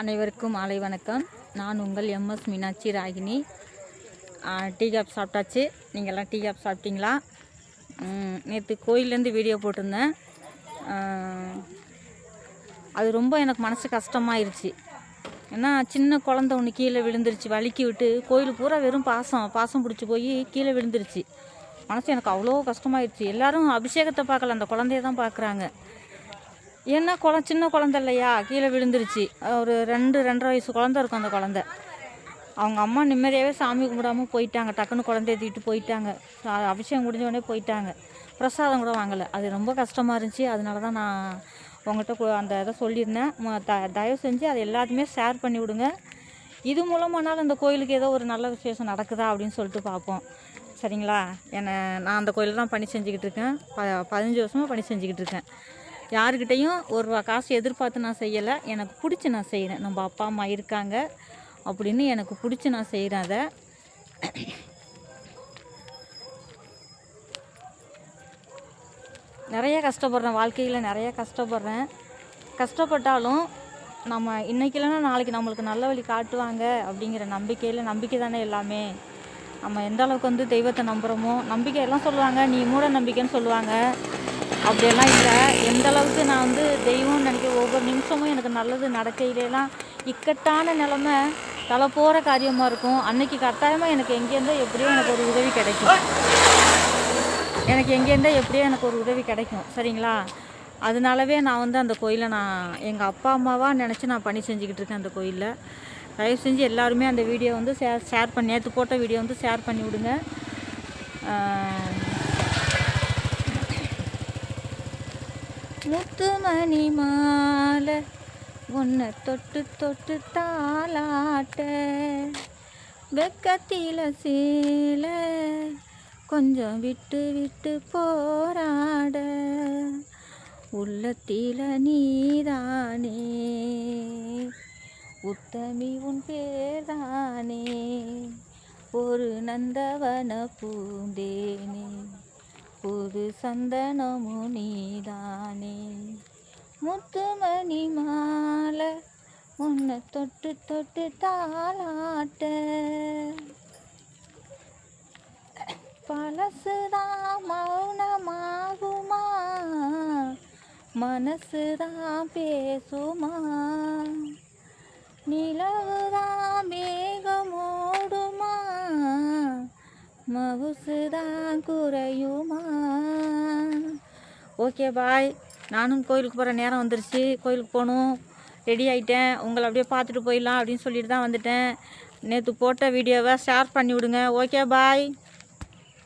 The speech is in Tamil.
அனைவருக்கும் மாலை வணக்கம். நான் உங்கள் MS Meenakshi Ragini. Tea cup சாப்பிட்டாச்சு. நீங்கள்லாம் டீ காப் சாப்பிட்டீங்களா? நேற்று கோயிலேருந்து வீடியோ போட்டிருந்தேன். அது ரொம்ப எனக்கு மனசு கஷ்டமாயிருச்சு. ஏன்னா சின்ன குழந்த ஒன்று கீழே விழுந்துருச்சு. வலிக்கி விட்டு கோயில் பூரா வெறும் பாசம். பாசம் பிடிச்சி போய் கீழே விழுந்துருச்சு. மனசு எனக்கு அவ்வளோ கஷ்டமாயிருச்சு. எல்லாரும் அபிஷேகத்தை பார்க்கல. அந்த குழந்தைய தான் பார்க்குறாங்க. ஏன்னா குழந்த சின்ன குழந்த இல்லையா? கீழே விழுந்துருச்சு. ஒரு ரெண்டு ரெண்டரை வயசு குழந்த இருக்கும் அந்த குழந்த. அவங்க அம்மா நிம்மதியாகவே சாமி கும்பிடாம போயிட்டாங்க. டக்குன்னு குழந்தைய தூக்கிட்டு போயிட்டாங்க. அபிஷேகம் முடிஞ்ச உடனே போயிட்டாங்க. பிரசாதம் கூட வாங்கலை. அது ரொம்ப கஷ்டமாக இருந்துச்சு. அதனால தான் நான் உங்கள்கிட்ட அந்த இதை சொல்லியிருந்தேன். த தயவு செஞ்சு அதை எல்லாத்தையுமே ஷேர் பண்ணி விடுங்க. இது மூலமானாலும் இந்த கோயிலுக்கு ஏதோ ஒரு நல்ல விசேஷம் நடக்குதா அப்படின்னு சொல்லிட்டு பார்ப்போம். சரிங்களா? என்னை நான் அந்த கோயிலில் தான் பணி செஞ்சுக்கிட்டு இருக்கேன். ப பதினஞ்சு வருஷமாக பணி செஞ்சுக்கிட்டு இருக்கேன். யாருக்கிட்டேயும் ஒரு ரூபா காசு எதிர்பார்த்து நான் செய்யலை. எனக்கு பிடிச்சி நான் செய்கிறேன். நம்ம அப்பா அம்மா இருக்காங்க அப்படின்னு எனக்கு பிடிச்சி நான் செய்கிறேன் அதை. நிறைய கஷ்டப்படுறேன். வாழ்க்கையில் நிறைய கஷ்டப்படுறேன். கஷ்டப்பட்டாலும் நம்ம இன்றைக்கி இல்லைன்னா நாளைக்கு நம்மளுக்கு நல்ல வழி காட்டுவாங்க அப்படிங்கிற நம்பிக்கையில் நம்பிக்கை தானே எல்லாமே. நம்ம எந்த அளவுக்கு வந்து தெய்வத்தை நம்புகிறோமோ நம்பிக்கை எல்லாம் சொல்லுவாங்க. நீ மூட நம்பிக்கைன்னு சொல்லுவாங்க. அப்படியெல்லாம் இல்லை. எந்த அளவுக்கு நான் வந்து தெய்வம்னு நினைக்க ஒவ்வொரு நிமிஷமும் எனக்கு நல்லது நடக்கையிலலாம் இக்கட்டான நிலமை தலை போகிற காரியமாக இருக்கும். அன்னைக்கு கட்டாயமாக எனக்கு எங்கேருந்தோ எப்படியோ எனக்கு ஒரு உதவி கிடைக்கும். எனக்கு எங்கேருந்தோ எப்படியோ எனக்கு ஒரு உதவி கிடைக்கும். சரிங்களா? அதனாலவே நான் வந்து அந்த கோயிலை நான் எங்கள் அப்பா அம்மாவாக நினச்சி நான் பணி செஞ்சுக்கிட்டு இருக்கேன் அந்த கோயிலில். தயவு செஞ்சு எல்லாருமே அந்த வீடியோ வந்து ஷேர் ஷேர் பண்ணி நேற்று போட்ட வீடியோ வந்து ஷேர் பண்ணி விடுங்க. முத்துமணி மாலை உன்னை தொட்டு தொட்டு தாளாட்ட. வெக்கத்தில சீல கொஞ்சம் விட்டு விட்டு போராட. உள்ளத்தில நீதானே உத்தமி உன் பேர்தானே. ஒரு நந்தவன பூந்தேனே புது சந்தனமுனிதான் முத்துமணி மாலை உன்னை தொட்டு தொட்டு தாளாட்ட. பழசுதான் மௌனமாகுமா? மனசுதான் பேசுமா? நிலவுதான் மேகமோடுமா? மவுசுதான் குறையுமா? Okay bye. நானும் கோயிலுக்கு போகிற நேரம் வந்துருச்சு. கோயிலுக்கு போகணும் ரெடி ஆகிட்டேன் உங்களை அப்படியே பார்த்துட்டு போயிடலாம் அப்படின்னு சொல்லிட்டு தான் வந்துட்டேன். நேற்று போட்ட வீடியோவை ஷேர் பண்ணி விடுங்க. Okay bye